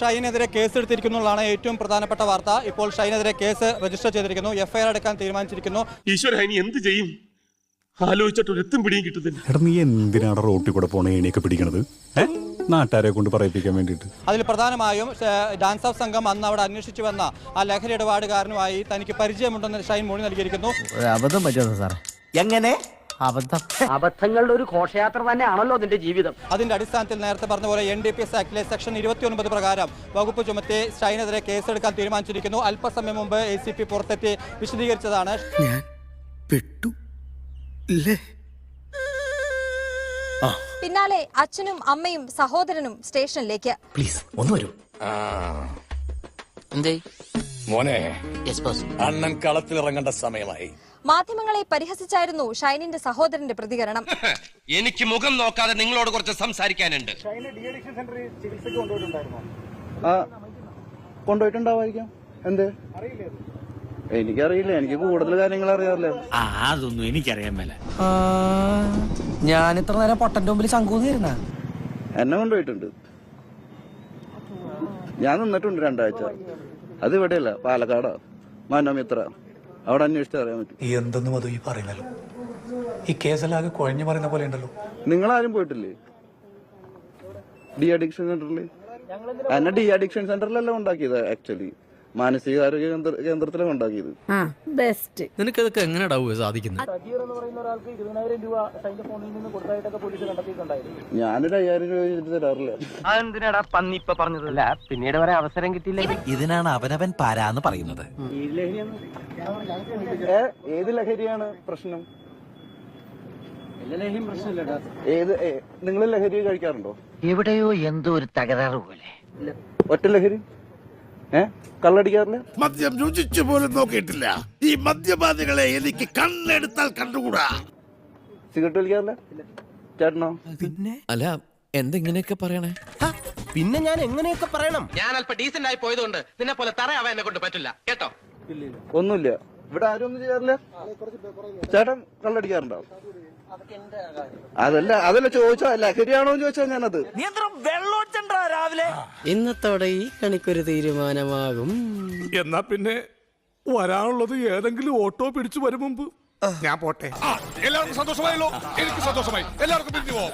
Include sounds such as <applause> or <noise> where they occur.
ഷൈനെതിരെ കേസെടുത്തിരിക്കുന്നു എന്നുള്ളതാണ് ഏറ്റവും പ്രധാനപ്പെട്ട വാർത്ത. ഇപ്പോൾ ഷൈനെതിരെ കേസ് രജിസ്റ്റർ ചെയ്തിരിക്കുന്നു. എഫ്ഐആർ എടുക്കാൻ തീരുമാനിച്ചിരിക്കുന്നു. ഈശ്വര ഹൈനി എന്ത് ചെയ്യും? ആലോചിച്ചിട്ട് ഒരു എത്തും പിടിയും കിട്ടുന്നില്ല. എടാ നീ എന്തിനാണ് റോട്ടിൽ കൂടെ പോണ ഏണിയൊക്കെ പിടിക്കണത്? നാട്ടുകാരെ കൊണ്ട് പറയിപ്പിക്കാൻ വേണ്ടിയിട്ട്. അതിൽ പ്രധാനമായും ഡാൻസ് ഓഫ് സംഘം അന്ന് അവിടെ അന്വേഷിച്ചു വന്ന ആ ലഹരി ഇടപാടുകാരനുമായി തനിക്ക് പരിചയമുണ്ടെന്ന് ഷൈൻ മൊഴി നൽകിയിരിക്കുന്നു. അബദ്ധം പറ്റുന്നത് സാറേ. എങ്ങനെ? അബദ്ധം. അബദ്ധങ്ങളുടെ ഒരു ഘോഷയാത്ര തന്നെയാണല്ലോ അതിന്റെ ജീവിതം. അതിന്റെ അടിസ്ഥാനത്തിൽ നേരത്തെ പറഞ്ഞ പോലെ എൻ ഡി പി എസ് ആക്ടിലെ സെക്ഷൻ ഇരുപത്തിയൊൻപത് പ്രകാരം വകുപ്പ് ചുമത്തി ഷൈനെതിരെ കേസെടുക്കാൻ തീരുമാനിച്ചിരിക്കുന്നു. അല്പസമയം മുമ്പ് എ സി പി പുറത്തെത്തി വിശദീകരിച്ചതാണ്. ഞാൻ പെട്ടു ഇല്ലേ പിന്നാലെ അച്ഛനും അമ്മയും സഹോദരനും സ്റ്റേഷനിലേക്ക്. പ്ലീസ് ഒന്ന് വരൂ. എന്തേ? മോനെ അണ്ണൻ കളത്തിലിറങ്ങേണ്ട സമയമായി. മാധ്യമങ്ങളെ പരിഹസിച്ചായിരുന്നു ഷൈനിന്റെ സഹോദരന്റെ പ്രതികരണം. <laughs> എനിക്ക് മുഖം നോക്കാതെ നിങ്ങളോട് കുറച്ച് സംസാരിക്കാനുണ്ട്. കൊണ്ടുപോയിട്ടുണ്ടാവായിരിക്കാം. എന്ത്? എനിക്കറിയില്ല എനിക്ക് കൂടുതൽ കാര്യങ്ങൾ അറിയാറില്ല. ആ അതൊന്നും എനിക്കറിയാൻ മേല. ഞാൻ ഇത്ര നേരം പൊട്ടന്റെ മുമ്പിൽ ശങ്കൂന്നിരുന്ന എന്നെ കൊണ്ടുപോയിട്ടുണ്ട്. ഞാൻ നിന്നിട്ടുണ്ട് രണ്ടാഴ്ച. അത് ഇവിടെയല്ല പാലക്കാടാ. മാനമിത്ര അവിടെ അന്വേഷിച്ചാൽ അറിയാൻ പറ്റും. എന്തെന്നും അത് ഈ പറയുന്നല്ലോ. ഈ കേസലാകെ കുഴഞ്ഞു പറയുന്ന പോലെ ഉണ്ടല്ലോ. നിങ്ങളാരും പോയിട്ടില്ലേ? ഡി അഡിക്ഷൻ സെന്ററിൽ എന്നെ ഡി അഡിക്ഷൻ സെന്ററിലല്ല ഉണ്ടാക്കിയത് ആക്ച്വലി മാനസികാരോഗ്യ കേന്ദ്ര കേന്ദ്രത്തിലാണ് ഉണ്ടാക്കിയത്. ബെസ്റ്റ് നിനക്കതൊക്കെ എങ്ങനെയാ സാധിക്കുന്നത്? ഞാനൊരു അയ്യായിരം രൂപ ചോദിച്ചിട്ട് തരാറില്ല. അതെന്തിനാടാ പന്നി ഇപ്പൊ പറഞ്ഞത്? അല്ല പിന്നീട് വരെ അവസരം കിട്ടിയില്ല? ഇതിനാണ് അവനവൻ പാരാന്ന് പറയുന്നത്. ഏത് ലഹരിയാണ്? പ്രശ്നം? ഏത് നിങ്ങൾ ലഹരി കഴിക്കാറുണ്ടോ? എവിടെയോ എന്തോ ഒരു തകരാറ് പോലെ. ഒറ്റ ലഹരി? ഏ? കള്ളടിക്കാറില്ല മദ്യം രുചിച്ചു പോലും നോക്കിയിട്ടില്ല. ഈ മദ്യപാതികളെ എനിക്ക് കണ്ണെടുത്താൽ കണ്ടുകൂടാ. സിഗരറ്റ് വലിക്കാറില്ല? ചേട്ടനോ? അല്ല എന്തെങ്ങനെയൊക്കെ പറയണേ? പിന്നെ ഞാൻ എങ്ങനെയൊക്കെ പറയണം? ഞാൻ അല്പം ഡീസന്റ് ആയി പോയതുകൊണ്ട് നിന്നെ പോലെ തറയാവാൻ എന്നെ കൊണ്ട് പറ്റില്ല. കേട്ടോ? ഒന്നുമില്ല. ഇവിടെ ആരും ഒന്നും ചെയ്യാറില്ല? ചേട്ടൻ കള്ളടിക്കാറുണ്ടോ അതല്ല അതല്ല ചോദിച്ചോ ലഹരിയാണോ എന്ന് ചോദിച്ചാ ഞാനത്. രാവിലെ? ഇന്നത്തോടെ ഈ കണിക്കൊരു തീരുമാനമാകും. എന്നാ പിന്നെ വരാനുള്ളത് ഏതെങ്കിലും ഓട്ടോ പിടിച്ചു വരും മുമ്പ്. ഞാൻ പോട്ടെ. എല്ലാവർക്കും സന്തോഷമായല്ലോ. എനിക്ക് സന്തോഷമായി. എല്ലാവർക്കും പിരിഞ്ഞു പോവാം.